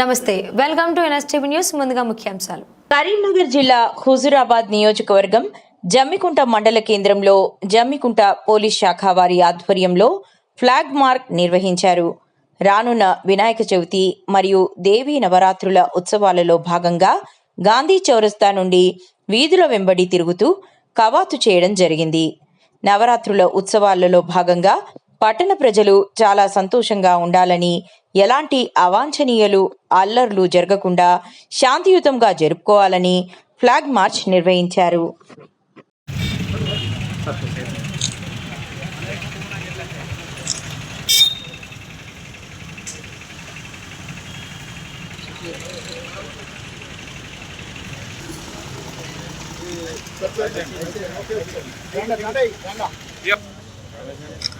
నమస్తే welcome to NSTV news ముందుగా ముఖ్యాంశాలు. కరీంనగర్ జిల్లా హుజురాబాద్ నియోజకవర్గం జమ్మికుంట మండల కేంద్రంలో జమ్మికుంట పోలీస్ శాఖ వారి ఆధ్వర్యంలో ఫ్లాగ్ మార్క్ నిర్వహించారు. రానున్న వినాయక చవితి మరియు దేవీ నవరాత్రుల ఉత్సవాలలో భాగంగా గాంధీ చౌరస్తా నుండి వీధుల వెంబడి తిరుగుతూ కవాతు చేయడం జరిగింది. నవరాత్రుల ఉత్సవాలలో భాగంగా పట్టణ ప్రజలు చాలా సంతోషంగా ఉండాలని ఎలాంటి అవాంఛనీయలు అల్లర్లు జరగకుండా శాంతియుతంగా జరుపుకోవాలని ఫ్లాగ్ మార్చ్ నిర్వహించారు. వేసాయి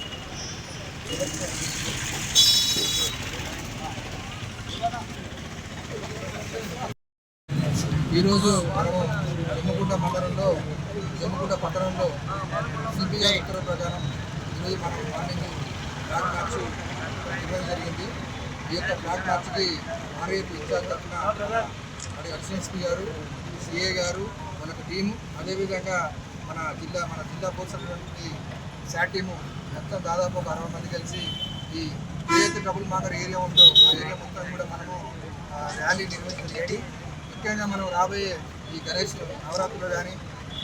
ఈరోజు మనము జమ్మగుంట మండలంలో జమ్మగుంట పట్టణంలో సిపిఐ ఉత్తర్వుల ప్రకారం ఈరోజు మనం మార్నింగ్ బ్లాక్ మార్చ్ ఇవ్వడం జరిగింది. ఈ యొక్క బ్లాక్ మార్చ్కి ఆర్ఏపీ ఇన్ఛార్జ్ తరఫున మరి ఎస్ఎస్పీ గారు సిఏ గారు మనకు టీము అదేవిధంగా మన జిల్లా మన జిల్లా పోలీస్ అటువంటి టీము మొత్తం దాదాపు ఒక అరవై మంది కలిసి ఈ ఏదైతే డబుల్ మాకర్ ఏరియా ఉందో ఆ ఏరియా మొత్తం కూడా మనము ర్యాలీ నిర్వహించడం ముఖ్యంగా మనం రాబోయే ఈ గణేష్ నవరాత్రులు కానీ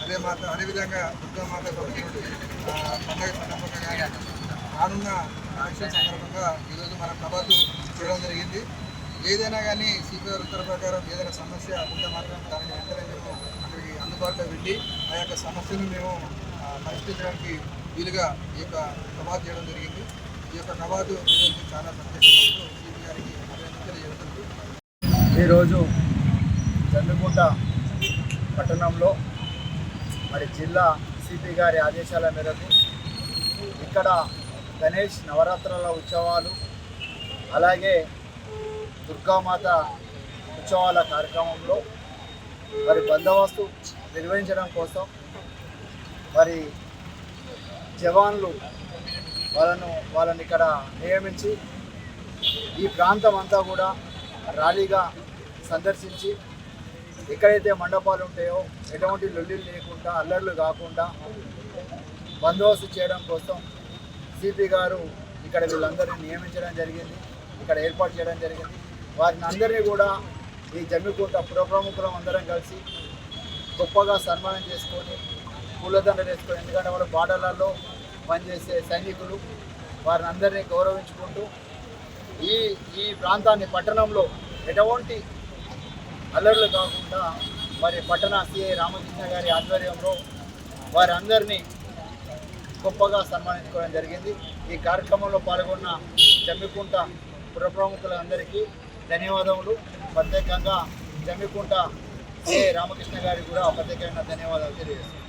అదే మాత అదేవిధంగా దుర్గా మాత పండుగ సందర్భంగా కానీ రానున్న ఎలక్షన్ సందర్భంగా ఈరోజు మన ప్రభాతు చూడడం జరిగింది. ఏదైనా కానీ సిపిఆర్ ఉత్తర ప్రకారం ఏదైనా సమస్య ఉంటే మాత్రం దానికి వెంటనే మేము అక్కడికి అందుబాటులో వెళ్ళి ఆ యొక్క సమస్యను మేము పరిష్కరించడానికి వీలుగా ఈ యొక్క కబాద్ చేయడం జరిగింది. ఈ యొక్క కబాదు చాలా సంతోషంగా గారికి అభినందనలు ఈరోజు చంద్రకుంట పట్టణంలో మరి జిల్లా సిపి గారి ఆదేశాల మేరకు ఇక్కడ గణేష్ నవరాత్రుల ఉత్సవాలు అలాగే దుర్గామాత ఉత్సవాల కార్యక్రమంలో మరి బందోబస్తు నిర్వహించడం కోసం మరి జవాన్లు వాళ్ళను వాళ్ళని ఇక్కడ నియమించి ఈ ప్రాంతం అంతా కూడా ర్యాలీగా సందర్శించి ఎక్కడైతే మండపాలు ఉంటాయో ఎటువంటి లొల్లిలు లేకుండా అల్లర్లు కాకుండా బందోబస్తు చేయడం కోసం సిపి గారు ఇక్కడ వీళ్ళందరినీ నియమించడం జరిగింది. ఇక్కడ ఏర్పాటు చేయడం జరిగింది. వారిని అందరినీ కూడా ఈ జమ్మికుంట పురప్రముఖులం అందరం కలిసి గొప్పగా సన్మానం చేసుకొని పూలదండలు వేసుకొని ఎందుకంటే వాళ్ళు బార్డర్లలో పనిచేసే సైనికులు. వారిని అందరినీ గౌరవించుకుంటూ ఈ ఈ ప్రాంతాన్ని పట్టణంలో ఎటువంటి అల్లర్లు కాకుండా మరి పట్టణ సిఐ రామకృష్ణ గారి ఆధ్వర్యంలో వారందరినీ గొప్పగా సన్మానించుకోవడం జరిగింది. ఈ కార్యక్రమంలో పాల్గొన్న జమ్మికుంట పుర ప్రముఖులందరికీ ధన్యవాదములు. ప్రత్యేకంగా జమ్మికుంట సిఐ రామకృష్ణ గారికి కూడా ప్రత్యేకంగా ధన్యవాదాలు తెలియజేస్తున్నాను.